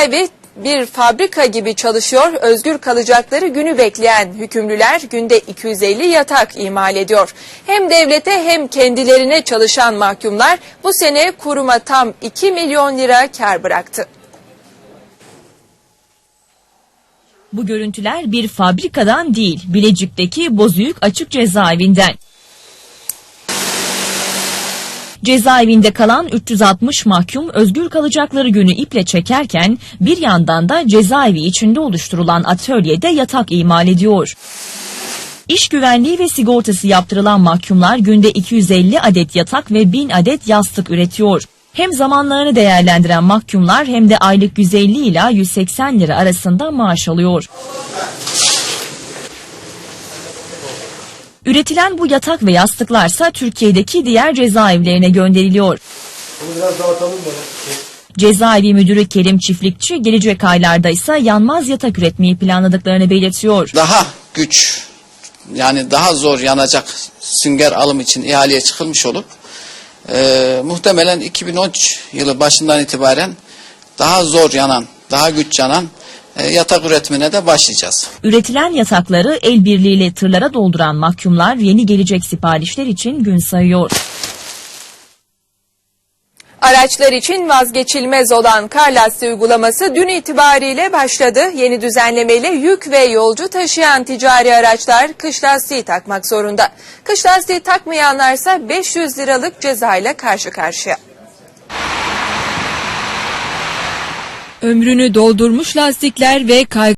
Ve bir fabrika gibi çalışıyor, özgür kalacakları günü bekleyen hükümlüler günde 250 yatak imal ediyor. Hem devlete hem kendilerine çalışan mahkumlar bu sene kuruma tam 2 milyon lira kar bıraktı. Bu görüntüler bir fabrikadan değil, Bilecik'teki Bozüyük Açık Cezaevinden. Cezaevinde kalan 360 mahkum özgür kalacakları günü iple çekerken bir yandan da cezaevi içinde oluşturulan atölyede yatak imal ediyor. İş güvenliği ve sigortası yaptırılan mahkumlar günde 250 adet yatak ve 1000 adet yastık üretiyor. Hem zamanlarını değerlendiren mahkumlar hem de aylık 150 ila 180 lira arasında maaş alıyor. Üretilen bu yatak ve yastıklarsa Türkiye'deki diğer cezaevlerine gönderiliyor. Bunu biraz dağıtalım böyle. Cezaevi müdürü Kerim Çiftlikçi gelecek aylarda ise yanmaz yatak üretmeyi planladıklarını belirtiyor. daha güç yani daha zor yanacak sünger alım için ihaleye çıkılmış olup e, muhtemelen 2013 yılı başından itibaren daha zor yanan, daha güç yanan yatak üretimine de başlayacağız. Üretilen yatakları el birliğiyle tırlara dolduran mahkumlar yeni gelecek siparişler için gün sayıyor. Araçlar için vazgeçilmez olan kar lastiği uygulaması dün itibariyle başladı. Yeni düzenlemeyle yük ve yolcu taşıyan ticari araçlar kış lastiği takmak zorunda. Kış lastiği takmayanlarsa 500 liralık cezayla karşı karşıya. Ömrünü doldurmuş lastikler ve kay